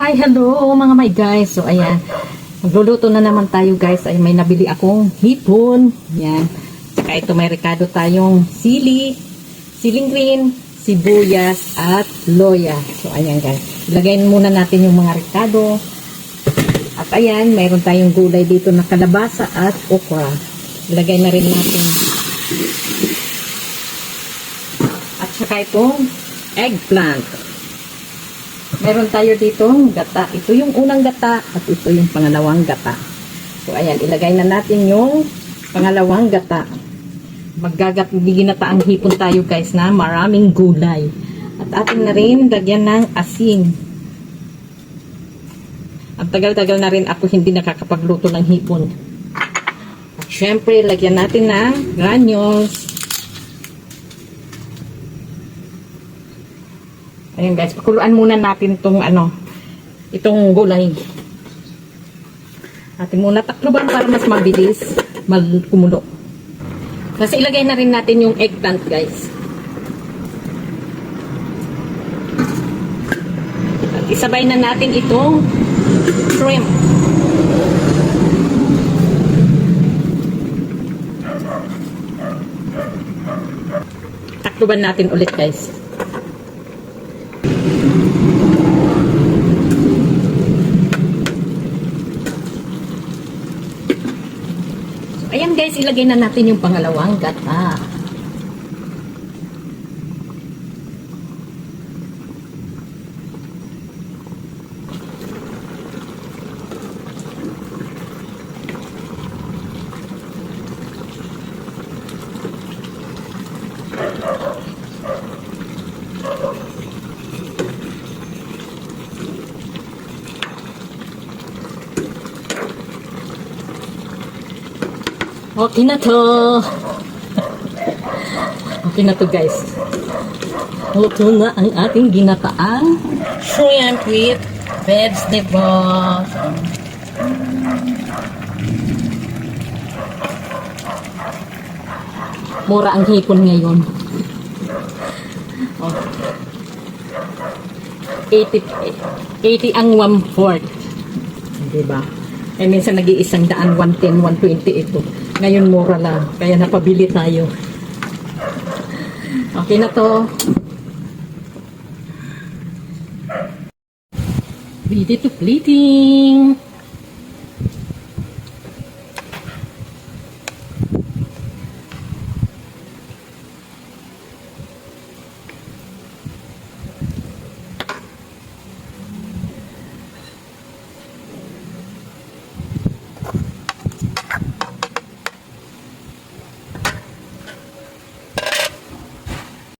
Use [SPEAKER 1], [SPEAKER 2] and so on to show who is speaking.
[SPEAKER 1] Hi, hello mga my guys. So ayan, magluluto na naman tayo guys. Ay may nabili akong hipon. Yan. Saka ito may rekado tayong sili, siling green, sibuyas at loya. So ayan guys. Ilagay muna natin yung mga rekado. At ayan, mayroon tayong gulay dito na kalabasa at okra. Ilagay na rin natin. At saka itong eggplant. Meron tayo dito gata. Ito yung unang gata at ito yung pangalawang gata. So ayan, ilagay na natin yung pangalawang gata. Maggagat, ginata ang hipon tayo guys na maraming gulay. At atin na rin lagyan ng asin. Ang tagal-tagal na rin ako hindi nakakapagluto ng hipon. At syempre, lagyan natin ng granules. Ayan guys, pakuluan muna natin itong ano, itong gulay. Atin muna takloban para mas mabilis magkumulo. Kasi ilagay na rin natin yung eggplant guys. At isabay na natin itong shrimp. Takloban natin ulit guys. Ayan guys, ilagay na natin yung pangalawang gata. Okay na to. Okay na to guys. Luto na ang ating ginataang shrimp with vegetables. Mura ang hipon ngayon. Oh. 80, 80 ang one-fourth. Diba? Eh, minsan nag-iisang daan, 110, 120 ito. Ngayon, mura lang. Kaya napabili tayo. Okay na to. Ready to plating.